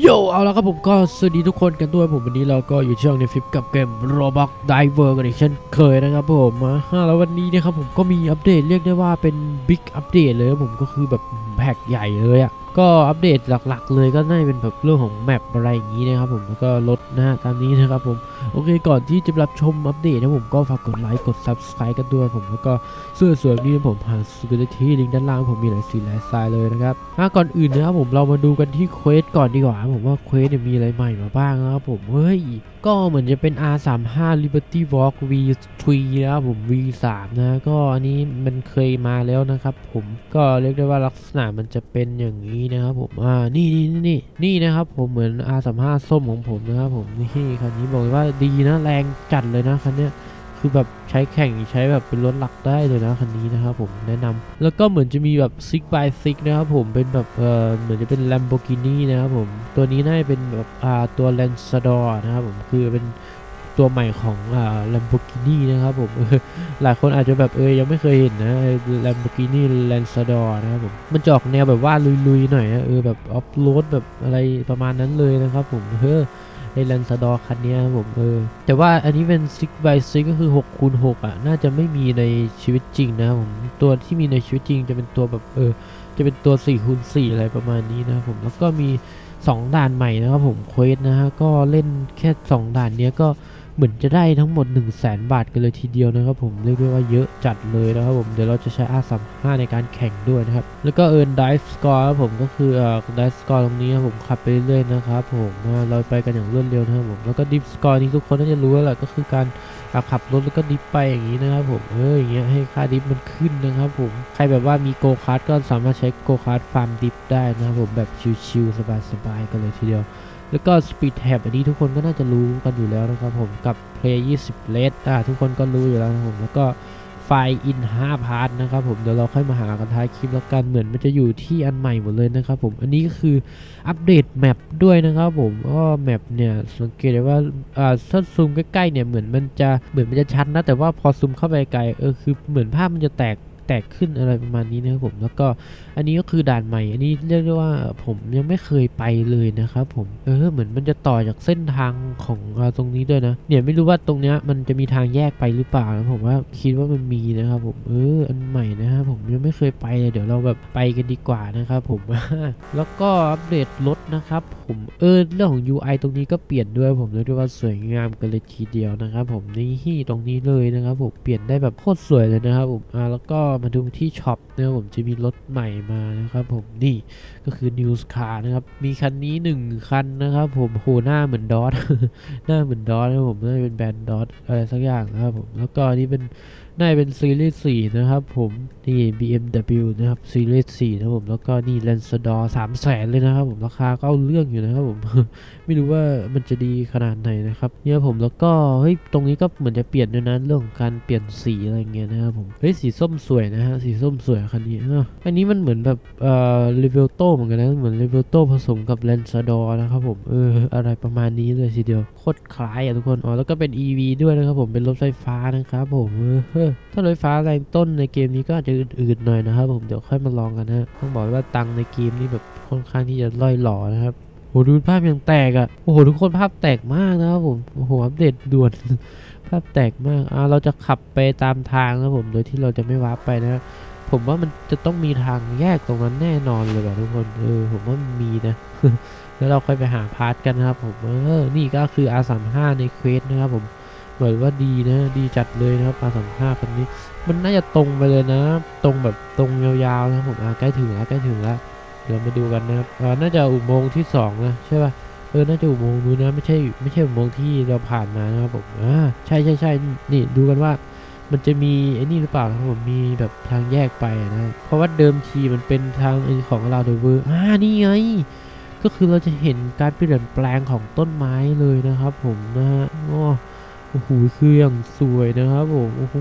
โยเอาละครับผมก็สวัสดีทุกคนกันด้วยผมวันนี้เราก็อยู่ช่องในฟิปกับเกม Roblox Diver กันอีกเช่นเคยนะครับผมอ่าแล้ววันนี้นะครับผมก็มีอัปเดตเรียกได้ว่าเป็นบิ๊กอัปเดตเลยผมก็คือแบบแพ็กใหญ่เลยอะ่ะก็อัปเดตหลักๆ เลยก็น่าจะเป็นแบบเรื่องของแมปอะไรอย่างนี้นะครับผมแล้วก็รถนะฮะตามนี้นะครับผม โอเคก่อนที่จะรับชมอัปเดตนะผมก็ฝากกดไลค์กด Subscribe กันด้วยผมแล้วก็เสื้อสวยนี้ผมผ่านสกิลที่ลิงก์ด้านล่างผมมีหลายสีหลายสไตล์เลยนะครับอะก่อนอื่นนะครับผมเรามาดูกันที่เควสก่อนดีกว่าผมว่าเควสเนี่ยมีอะไรใหม่มาบ้างนะครับผมเฮ้ยก็เหมือนจะเป็น R35 Liberty Walk V3 นะครับผม V3 นะก็อันนี้มันเคยมาแล้วนะครับผมก็เรียกได้ว่าลักษณะมันจะเป็นอย่างนี้นะครับผมอ่านี่นี่นี่นี่นี่นะครับผมเหมือน R35 ส้มของผมนะครับผมนี่คันนี้บอกเลยว่าดีนะ แรงจัดเลยนะคันนี้คือแบบใช้แข่งใช้แบบเป็นรถหลักได้เลยนะคันนี้นะครับผมแนะนำแล้วก็เหมือนจะมีแบบ6 by 6นะครับผมเป็นแบบเออเหมือนจะเป็น Lamborghini นะครับผมตัวนี้น่าจะเป็นแบบอ่าตัว Lanzador นะครับผมคือเป็นตัวใหม่ของอ่า Lamborghini นะครับผมหลายคนอาจจะแบบเออยังไม่เคยเห็นนะ Lamborghini Lanzador นะครับผมมันจออกแนวแบบว่าลุยๆหน่อยนะเออแบบออฟโรดแบบอะไรประมาณนั้นเลยนะครับผมเออ ไอ้แลนซาดอคันนี้ครับผมเออแต่ว่าอันนี้เป็น 6 by 6ก็คือ6คูณ6อะ น่าจะไม่มีในชีวิตจริงนะผมตัวที่มีในชีวิตจริงจะเป็นตัวแบบเออจะเป็นตัว4คูณ4อะไรประมาณนี้นะผมแล้วก็มี 2 ด่านใหม่นะครับผมเควสนะฮะก็เล่นแค่ 2 ด่านเนี้ยก็ เหมือนจะได้ทั้งหมด 1 0 0 0 0แบาทกันเลยทีเดียวนะครับผมเรียกได้ว่าเยอะจัดเลยนะครับผมเดี๋ยวเราจะใช้ R35 ในการแข่งด้วยนะครับ แล้วก็เอิร์นดิฟสกอร์ครับผมก็คือเอ่อดิฟสกอร์ตรงนี้ครับผมขับไปเรื่อยๆนะครับผมเราไปกันอย่างรวดเร็วนะครับผมแล้วก็ดิฟสกอร์นี้ทุกคนน่าจะรู้แล้วแหละก็คือการขับรถแล้วก็ดิฟไปอย่างนี้นะครับผมเอออย่างเงี้ยให้ค่าดิฟมันขึ้นนะครับผมใครแบบว่ามีโกคาร์ดก็สามารถใช้โกคาร์ดฟาร์มดิฟได้นะครับผมแบบชิลๆสบายๆกันเลยทีเดียว แล้วก็ Speed Tab อันนี้ทุกคนก็น่าจะรู้กันอยู่แล้วนะครับผมกับ Play 20 l e d อ่าทุกคนก็รู้อยู่แล้วนะครับผมแล้วก็ไฟล์ in 5 part นะครับผมเดี๋ยวเราค่อยมาหากันท้ายคลิปแล้วกันเหมือนมันจะอยู่ที่อันใหม่หมดเลยนะครับผมอันนี้ก็คืออัปเดตแมปด้วยนะครับผมก็แมปเนี่ยสังเกตได้ว่าอ่าถ้าซูมใกล้ๆเนี่ยเหมือนมันจะเหมือนมันจะชัดนะแต่ว่าพอซูมเข้าไปไกลเออคือเหมือนภาพมันจะแตก ตกขึ้นอะไรประมาณนี้นะครับผมแล้วก็อันนี้ก็คือด่านใหม่อันนี้เรียกได้ว่าผมยังไม่เคยไปเลยนะครับผมเออเหมือนมันจะต่อจากเส้นทางของตรงนี้ด้วยนะเนี่ยไม่รู้ว่าตรงเนี้ยมันจะมีทางแยกไปหรือเปล่านะผมว่าคิดว่ามันมีนะครับผมเอออันใหม่นะครับผมยังไม่เคยไปเลยเดี๋ยวเราแบบไปกันดีกว่านะครับผมแล้วก็อัปเดตรถนะครับผมเออเรื่องของ UI ตรงนี้ก็เปลี่ยนด้วยผมเรียกได้ว่าสวยงามกันเลยทีเดียวนะครับผมนี่ตรงนี้เลยนะครับผมเปลี่ยนได้แบบโคตรสวยเลยนะครับผมอ่าแล้วก็มาดูที่ช็อปนะครับผมจะมีรถใหม่มานะครับผมนี่ก็คือ News Car นะครับ มีคันนี้ 1 คันนะครับผมโหหน้าเหมือนดอทหน้าเหมือนดอทนะครับผมน่าจะเป็นแบรนด์ดอทอะไรสักอย่างนะครับผมแล้วก็นี่เป็นน่าเป็นซีรีส์ 4 นะครับผม นี่ BMW นะครับ ซีรีส์ 4 นะครับผม แล้วก็นี่ l a n c e d o r 3 0 0แสนเลยนะครับผม ราคาก็เอาเรื่องอยู่นะครับผม ไม่รู้ว่ามันจะดีขนาดไหนนะครับ เนี่ยผมแล้วก็ เฮ้ย ตรงนี้ก็เหมือนจะเปลี่ยนด้วยนะเรื่องของการเปลี่ยนสีอะไรเงี้ยนะครับผม เฮ้ย สีส้มสวยนะฮะ สีส้มสวยคันนี้เอออันนี้มันเหมือนแบบเอ่อรีเวลโตเหมือนกันนะ เหมือนรีเวลโตผสมกับแลนซาดอนะครับผม เออ อะไรประมาณนี้เลยทีเดียว โคตรคล้ายอะทุกคน อ๋อ แล้วก็เป็น EV ด้วยนะครับผม เป็นรถไฟฟ้านะครับผมเอออถ้ารถไฟฟ้าแรงต้นในเกมนี้ก็อาจจะอืดๆหน่อยนะครับ ผมเดี๋ยวค่อยมาลองกันนะต้องบอกว่าตังค์ในเกมนี้แบบค่อนข้างที่จะล่อยหล่อนะครับโหดูภาพยังแตกอะ่ะโอ้โหทุกคนภาพแตกมากนะครับผมโอ้โหอัปเดตด่วนภาพแตกมากอ่าเราจะขับไปตามทางนะผมโดยที่เราจะไม่วาร์ปไปนะผมว่ามันจะต้องมีทางแยกตรงนั้นแน่นอนเลยว่ะทุกคนเออผมว่ามีนะแล้วเราค่อยไปหาพาร์ทกันนะครับผมเออนี่ก็คือ R35 ในเควสนะครับผม เลยว่าดีนะ ดีจัดเลยนะครับ R35 คันนี้ มันน่าจะตรงไปเลยนะ ตรงแบบตรงยาวๆนะผมอ่าใกล้ถึงแล้วใกล้ถึงแล้วเดี๋ยวมาดูกันนะครับอ่าน่าจะอุโมงค์ที่สองนะใช่ป่ะเออน่าจะอุโมงค์นู้นนะไม่ใช่ไม่ใช่อุโมงค์ที่เราผ่านมานะครับผมอ่าใช่ใช่ใช่นี่ดูกันว่ามันจะมีไอ้นี่หรือเปล่าครับผมมีแบบทางแยกไปนะ เพราะว่าเดิมทีมันเป็นทางอของเราเดเวอร์อ่านี่ไง ก็คือเราจะเห็นการเปลี่ยนแปลงของต้นไม้เลยนะครับผมนะฮะอ้ โอ้โหคืออย่างสวยนะครับผมโอ้โห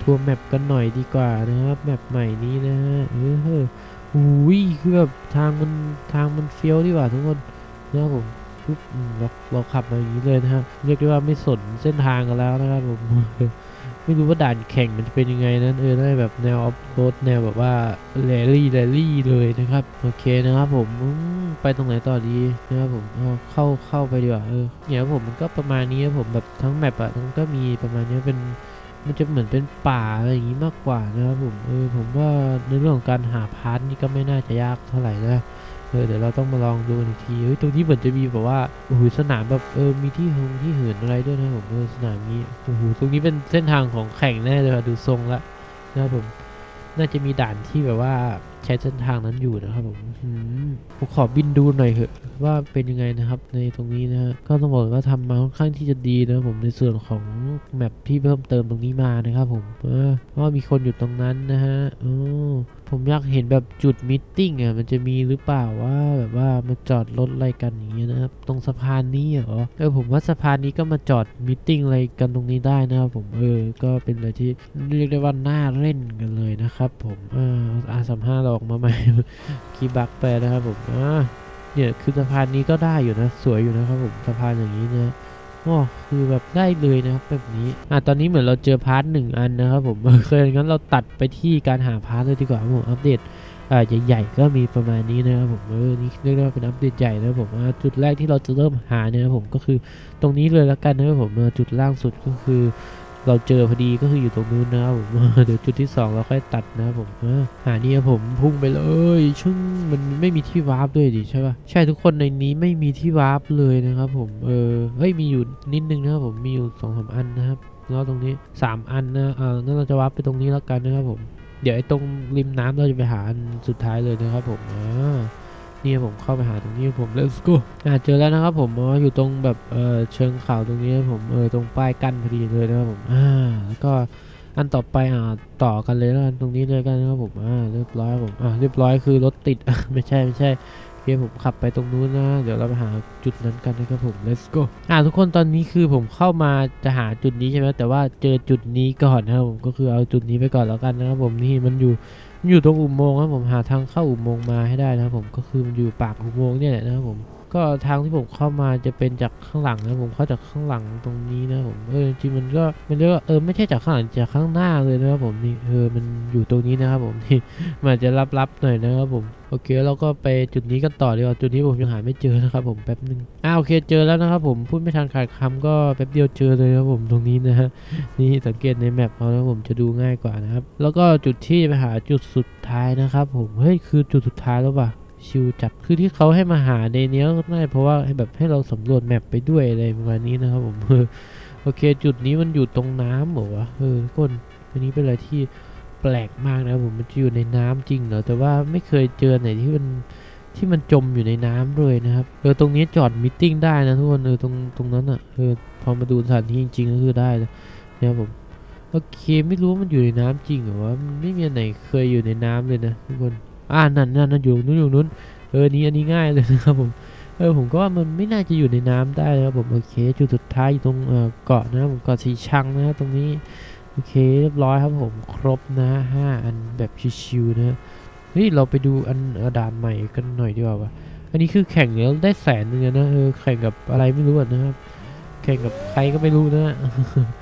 ทัวร์แมปกันหน่อยดีกว่านะครับแมปใหม่นี้นะฮะเอออุ้ยคือแบบทางมันทางมันเฟี้ยวดีกว่าทุกคนนะครับผมปุ๊บเราเราขับมาอย่างนี้เลยนะฮะเรียกได้ว่าไม่สนเส้นทางกันแล้วนะครับผม ไม่รู้ว่าด่านแข่งมันจะเป็นยังไงนั้นเออได้แบบแนวออฟโรดแนวแบบว่าแรลลี่แรลลี่เลยนะครับ โอเคนะครับผมมไปตรงไหนต่อดีนะครับผมเอาเข้าเข้าไปดีกว่าเออเนี่ยผมมันก็ประมาณนี้ครับผมแบบทั้งแมปอะมันก็มีประมาณนี้เป็นมันจะเหมือนเป็นป่าอะไรอย่างงี้มากกว่านะครับผมเออผมว่าในเรื่องของการหาพาร์ทนี่ก็ไม่น่าจะยากเท่าไหร่นะ เออเดี๋ยวเราต้องมาลองดูอีกทีเฮ้ยตรงนี้เหมือนจะมีแบบว่าโอ้โหสนามแบบเออมีที่หงที่เหินอะไรด้วยนะผมเออสนามนี้โอ้โหตรงนี้เป็นเส้นทางของแข่งแน่เลยอะดูทรงละนะครับผมน่าจะมีด่านที่แบบว่าใช้เส้นทางนั้นอยู่นะครับผมผมขอบินดูหน่อยเถอะว่าเป็นยังไงนะครับในตรงนี้นะฮะก็ต้องบอกว่าทำมาค่อนข้างที่จะดีนะผมในส่วนของแมปที่เพิ่มเติมตรงนี้มานะครับผมเออเพราะว่ามีคนอยู่ตรงนั้นนะฮะอ๋อ ผมอยากเห็นแบบจุดมิทติ้งอะมันจะมีหรือเปล่าว่าแบบว่ามาจอดรถอะไรกันอย่างเงี้ยนะครับตรงสะพานนี้เหรอเออผมว่าสะพานนี้ก็มาจอดมิทติ้งอะไรกันตรงนี้ได้นะครับผมเออก็เป็นอะไรที่เรียกได้ว่าน่าเล่นกันเลยนะครับ ผมเอออาสามห้าเราออกมาใหม่คีบักไปนะครับผมอ่าเนี่ยคือสะพานนี้ก็ได้อยู่นะ สวยอยู่นะครับผมสะพานอย่างนี้นะ โอ้คือแบบได้เลยนะครับแบบนี้อะตอนนี้เหมือนเราเจอพาร์ทหนึ่งอันนะครับผมเคยงั้นเราตัดไปที่การหาพาร์ทเลยดีกว่าผมอัปเดตอ่าใหญ่ๆก็มีประมาณนี้นะครับผมเออนี่เรียกได้ว่าเป็นอัปเดตใหญ่นะครับผมจุดแรกที่เราจะเริ่มหาเนี่ยนะผมก็คือตรงนี้เลยละกันนะครับผมเออจุดล่างสุดก็คือ เราเจอพอดีก็คืออยู่ตรงนู้นนะครับผมเดี๋ยวจุดที่สองเราค่อยตัดนะผมอ่านี่ครับผมพุ่งไปเลยชึ่งมันไม่มีที่วาร์ปด้วยดิใช่ปะใช่ทุกคนในนี้ไม่มีที่วาร์ปเลยนะครับผมเออเฮ้ยมีอยู่นิดนึงนะครับผมมีอยู่สองสามอันนะครับแล้วตรงนี้สามอันนะเอองั้นเราจะวาร์ปไปตรงนี้แล้วกันนะครับผมเดี๋ยวไอ้ตรงริมน้ำเราจะไปหาอันสุดท้ายเลยนะครับผมอ่า นี่ผมเข้าไปหาตรงนี้ผม let's go อ่าเจอแล้วนะครับผมอ๋อยู่ตรงแบบเออเชิงเขาตรงนี้ผมเออตรงป้ายกั้นพอดีเลยนะครับผมอ่าแล้วก็อันต่อไปอ่าต่อกันเลยแล้วกันตรงนี้เลยกันนะครับผมอ่าเรียบร้อยผมอ่าเรียบร้อยคือรถติดไม่ใช่ไม่ใช่เคผมขับไปตรงนู้นนะ เดี๋ยวเราไปหาจุดนั้นกันนะครับผม let's go อ่าทุกคนตอนนี้คือผมเข้ามาจะหาจุดนี้ใช่ไหมแต่ว่าเจอจุดนี้ก่อนนะครับผมก็คือเอาจุดนี้ไปก่อนแล้วกันนะครับผมนี่มันอยู่ อยู่ตรงอุโมงค์ครับผมหาทางเข้าอุโมงค์มาให้ได้นะครับผมก็คือมันอยู่ปากอุโมงค์เนี่ยแหละนะครับผม ก็ทางที่ผมเข้ามาจะเป็นจากข้างหลังนะผมเข้าจากข้างหลังตรงนี้นะผมเออจริงมันก็มันเรียกว่าเออไม่ใช่จากข้างหลังจากข้างหน้าเลยนะครับผมนี่เออมันอยู่ตรงนี้นะครับผมนี่มันจะลับๆหน่อยนะครับผมโอเคเราก็ไปจุดนี้กันต่อดีกว่าจุดนี้ผมยังหาไม่เจอนะครับผมแป๊บนึงอ่าโอเคเจอแล้วนะครับผมพูดไม่ทันขาดคำก็แป๊บเดียวเจอเลยครับผมตรงนี้นะฮะนี่สังเกตในแมปเอาแล้วผมจะดูง่ายกว่านะครับแล้วก็จุดที่ไปหาจุดสุดท้ายนะครับผมเฮ้ยคือจุดสุดท้ายแล้วป่ะ ชิวจัดคือที่เขาให้มาหาในเนี้ยก็น่าจะเพราะว่าให้แบบให้เราสำรวจแมปไปด้วยอะไรประมาณนี้นะครับผมโอเคจุดนี้มันอยู่ตรงน้ำเหรอวะเออทุกคนอันนี้เป็นอะไรที่แปลกมากนะครับผมมันจะอยู่ในน้ำจริงเหรอแต่ว่าไม่เคยเจอไหนที่มันที่มันจมอยู่ในน้ำเลยนะครับเออตรงนี้จอดมิทติ้งได้นะทุกคนเออตรงตรงนั้นอะเออพอมาดูสถานที่จริงก็คือได้เลยนะครับผมโอเคไม่รู้ว่ามันอยู่ในน้ำจริงเหรอวะไม่มีไหนเคยอยู่ในน้ำเลยนะทุกคน อ่านั่นนั่นนั่นอยู่นู้นอยู่นู้นเออนี้อันนี้ง่ายเลยนะครับผมเออผมก็ว่ามันไม่น่าจะอยู่ในน้ำได้นะครับผมโอเคจุดสุดท้ายอยู่ตรงเกาะนะครับผมเกาะสีชังนะตรงนี้โอเคเรียบร้อยครับผมครบนะห้าอันแบบชิวๆนะเฮ้ยเราไปดูอันอด่านใหม่กันหน่อยดีกว่าวะอันนี้คือแข่งแล้วได้แสนหนึงนะเออแข่งกับอะไรไม่รู้นะครับแข่งกับใครก็ไม่รู้นะ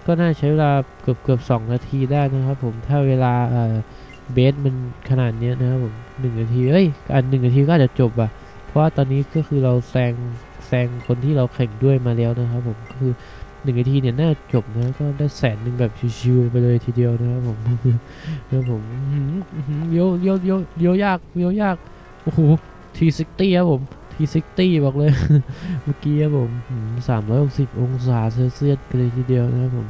ก็น่าใช้เวลาเกือบเกือบสองนาทีได้นะครับผมถ้าเวลาเอ่อ เบสมันขนาดเนี้ยนะครับผมหนึ่งนาทีเอ้ยอันหนึ่งนาทีก็อาจจะจบอะ เพราะว่าตอนนี้ก็คือเราแซงแซงคนที่เราแข่งด้วยมาแล้วนะครับผมก็คือหนึ่งนาทีเนี่ยน่าจบนะก็ได้แสนหนึ่งแบบชิวๆไปเลยทีเดียวนะครับผมนะครับผมอื้อหืออื้อหือเฮ้ยวเลี้ยวเยวเลี้ยยากเลี้ยยากโอ้โหทีซิตี้ครับผมทีซิตี้บอกเลย เมื่อกี้ครับผมสามร้อยหกสิบองศาเซลเซียสกันเลยทีเดียวนะครับผม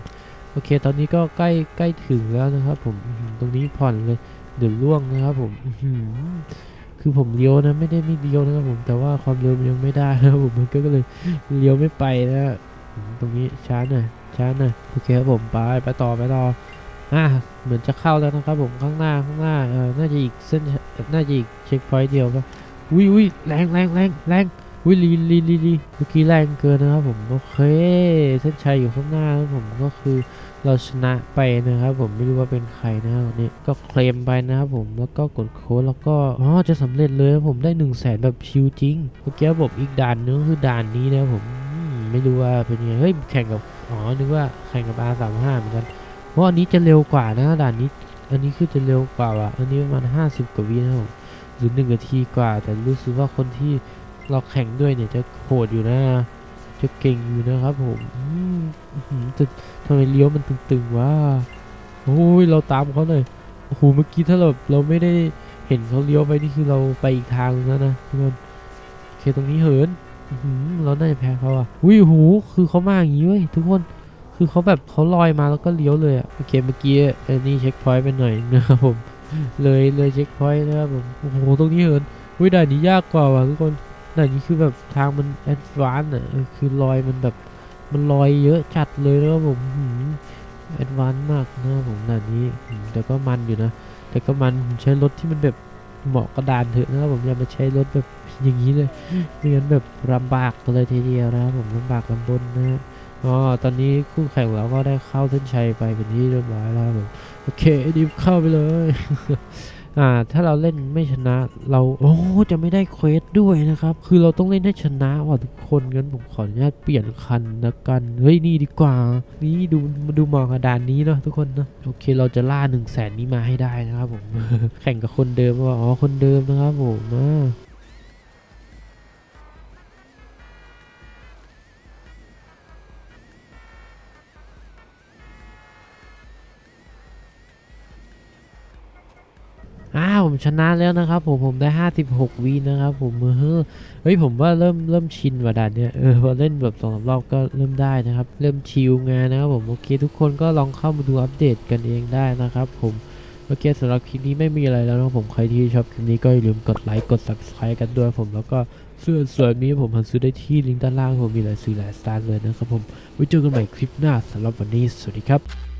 โอเค ตอนนี้ก็ใกล้ใกล้ถึงแล้วนะครับ ผมตรงนี้ผ่อนเลยเดี๋ยวล่วงนะครับผมคือผมเลี้ยวนะไม่ได้ไม่เลี้ยวนะครับผมแต่ว่าความเร็วมันยังไม่ได้นะครับผมมันก็เลยเลี้ยวไม่ไปนะตรงนี้ช้าหน่อยช้าหน่อยโอเคครับผมไปไปต่อไปต่ออ่าเหมือนจะเข้าแล้วนะครับผมข้างหน้าข้างหน้าเออน่าจะอีกเส้นน่าจะอีกเช็คพอยต์เดียวปะอุ้ยอุ้ยแรงแรงแรงแรง วิลีลีลีลีเมื่อกี้แรงเกินนะครับผมโอเคเส้นชัยอยู่ข้างหน้าครับผมก็คือเราชนะไปนะครับผมไม่รู้ว่าเป็นใครนะครับวันนี้ก็เคลมไปนะครับผมแล้วก็กดโค้ดแล้วก็อ๋อจะสำเร็จเลยครับผมได้1นึ่งแสนแบบชิวจริงเมื่อกี้ระบบอีกด่านนึงคือด่านนี้นะครับผมไม่รู้ว่าเป็นยังไงเฮ้ยแข่งกับอ๋อนึกว่าแข่งกับ R35 เหมือนกันเพราะอันนี้จะเร็วกว่านะด่านนี้ อันนี้คือจะเร็วกว่าว่ะอันนี้ประมาณ50 กว่าวินะครับผมหรือหนึ่งนาทีกว่า แต่รู้สึกว่าคนที่ เราแข่งด้วยเนี่ยจะโหดอยู่นะจะเก่งอยู่นะครับผมทำไมเลี้ยวมันตึงๆวะโอ้ยเราตามเขาเลยโอ้โหเมื่อกี้ถ้าเราเราไม่ได้เห็นเขาเลี้ยวไปนี่คือเราไปอีกทางแล้วนะทุกคนโอเคตรงนี้เหินเราน่าจะแพ้เขาอะอุ้ยโหคือเขามาอย่างนี้เว้ยทุกคนคือเขาแบบเขาลอยมาแล้วก็เลี้ยวเลยอะโอเคเมื่อกี้อันนี้เช็คพอยต์ไปหน่อยนะครับผมเลยเลยเช็คพอยต์นะครับผมโอ้โหตรงนี้เหินอุ้ยด่านนี้ยากกว่าว่ะทุกคน ด่นนี้คือแบบทางมันแอดวานซ์อะคือลอยมันแบบมันลอยเยอะจัดเลยนะครับผมแอดวานซ์มากนะผมด่านนี้แต่ก็มันอยู่นะ แต่ก็มันผมใช้รถที่มันแบบเหมาะกระดานเถอะนะผมอย่ามาใช้รถแบบอย่างนี้เลยไม่งั้นแบบลำบากเลยทีเดียวนะผมลำบากลำบนนะอ๋อตอนนี้คู่แข่งเราก็ได้เข้าเส้นชัยไปเป็นที่เรียบร้อยแล้วผมโอเคดิฟเข้าไปเลย อ่าถ้าเราเล่นไม่ชนะเราโอ้จะไม่ได้เควสด้วยนะครับ คือเราต้องเล่นให้ชนะว่ะทุกคนงั้นผมขออนุญาตเปลี่ยนคันนะกันเฮ้ยนี่ดีกว่า นี่ดูมาดูมองกระดานนี้เนาะทุกคนเนาะโอเคเราจะล่าหนึ่งแสนนี้มาให้ได้นะครับผมแข่งกับคนเดิมว่าอ๋อคนเดิมนะครับผมอ่า ผมชนะแล้วนะครับ ผมผมได้ 56วีนะครับ ผมเออเฮ้ยผมว่าเริ่มเริ่มชินว่าด่านเนี้ยเออพอเล่นแบบสองสามรอบก็เริ่มได้นะครับ เริ่มชิลงานนะครับผมโอเค ทุกคนก็ลองเข้ามาดูอัปเดตกันเองได้นะครับ ผมโอเคสำหรับคลิปนี้ไม่มีอะไรแล้วนะผมใครที่ชอบคลิปนี้ก็อย่าลืมกดไลค์กด subscribe กันด้วยผมแล้วก็เสื้อส่วนนี้ผมหาซื้อได้ที่ลิงก์ด้านล่างผมมีหลายซื้อหลายสไตล์เลยนะครับผมไว้เจอกันใหม่คลิปหน้าสำหรับวันนี้สวัสดีครับ